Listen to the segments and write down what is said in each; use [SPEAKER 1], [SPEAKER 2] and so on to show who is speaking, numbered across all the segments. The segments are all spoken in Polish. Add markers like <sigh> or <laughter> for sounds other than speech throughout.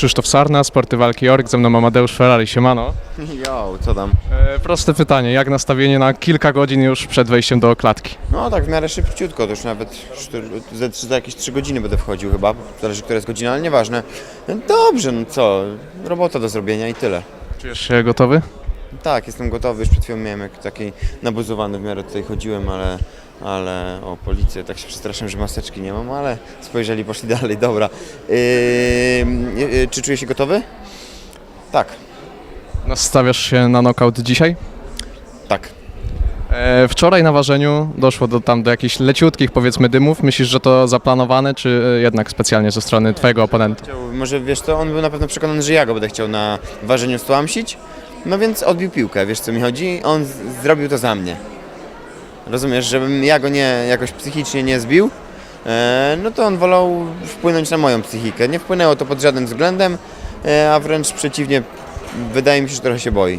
[SPEAKER 1] Krzysztof Sarna, Sporty Walki Org, ze mną Amadeusz Ferrari, siemano. <laughs>
[SPEAKER 2] Jo, co tam?
[SPEAKER 1] E, proste pytanie, jak nastawienie na kilka godzin już przed wejściem do klatki?
[SPEAKER 2] No tak w miarę szybciutko, to już nawet szty- za, jakieś 3 godziny będę wchodził chyba, zależy która jest godzina, ale nieważne. No dobrze, no co, robota do zrobienia i tyle.
[SPEAKER 1] Czujesz się gotowy?
[SPEAKER 2] Tak, jestem gotowy, już przed chwilą miałem jak taki nabuzowany w miarę tutaj chodziłem, ale, ale o policję, tak się przestraszyłem, że maseczki nie mam, ale spojrzeli, poszli <laughs> dalej, dobra. Yy, yy, czy czuję się gotowy? Tak,
[SPEAKER 1] Nastawiasz się na knockout dzisiaj?
[SPEAKER 2] tak.
[SPEAKER 1] E, wczoraj na ważeniu doszło do tam do jakichś leciutkich powiedzmy dymów. Myślisz, że to zaplanowane, czy e, jednak specjalnie ze strony twojego oponenta?
[SPEAKER 2] Chciał, może wiesz co, on był na pewno przekonany, że ja go będę chciał na ważeniu stłamsić, no więc odbił piłkę, wiesz co mi chodzi? On z- zrobił to za mnie. Rozumiesz, żebym ja go nie, jakoś psychicznie nie zbił, e, no to on wolał wpłynąć na moją psychikę. Nie wpłynęło to pod żadnym względem, e, a wręcz przeciwnie, wydaje mi się, że trochę się boi.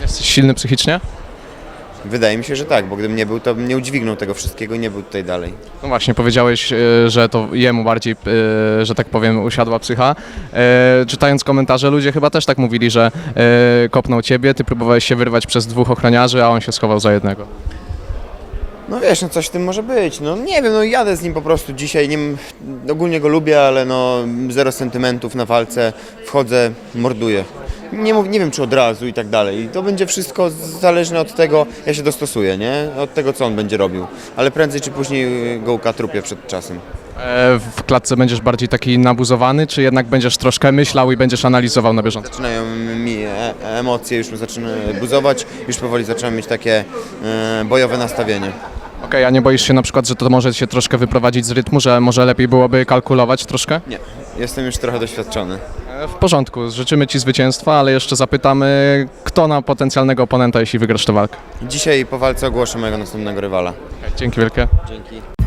[SPEAKER 1] Jesteś silny psychicznie?
[SPEAKER 2] Wydaje mi się, że tak, bo gdybym nie był, to bym nie udźwignął tego wszystkiego i nie był tutaj dalej.
[SPEAKER 1] No właśnie, powiedziałeś, e, że to jemu bardziej, e, że tak powiem, usiadła psycha. E, Czytając komentarze, ludzie chyba też tak mówili, że kopnął ciebie, ty próbowałeś się wyrwać przez dwóch ochroniarzy, a on się schował za jednego.
[SPEAKER 2] No wiesz, no coś w tym może być. No nie wiem, no jadę z nim po prostu dzisiaj. Nie, ogólnie go lubię, ale no zero sentymentów na walce. Wchodzę, morduję. Nie, mów, nie wiem, czy od razu i tak dalej. I To będzie wszystko zależne od tego, ja się dostosuję, nie? Od tego, co on będzie robił. Ale prędzej czy później go ukatrupię przed czasem.
[SPEAKER 1] E, W klatce będziesz bardziej taki nabuzowany, czy jednak będziesz troszkę myślał i będziesz analizował na bieżąco?
[SPEAKER 2] Zaczynają mi e- emocje, już zaczynają buzować, już powoli zaczynam mieć takie e, bojowe nastawienie.
[SPEAKER 1] Okej, a nie boisz się na przykład, że to może się troszkę wyprowadzić z rytmu, że może lepiej byłoby kalkulować troszkę?
[SPEAKER 2] Nie, jestem już trochę doświadczony.
[SPEAKER 1] E, W porządku, życzymy Ci zwycięstwa, ale jeszcze zapytamy, kto na potencjalnego oponenta, jeśli wygrasz tę walkę.
[SPEAKER 2] Dzisiaj po walce ogłoszę mojego następnego rywala.
[SPEAKER 1] Dzięki wielkie.
[SPEAKER 2] Dzięki.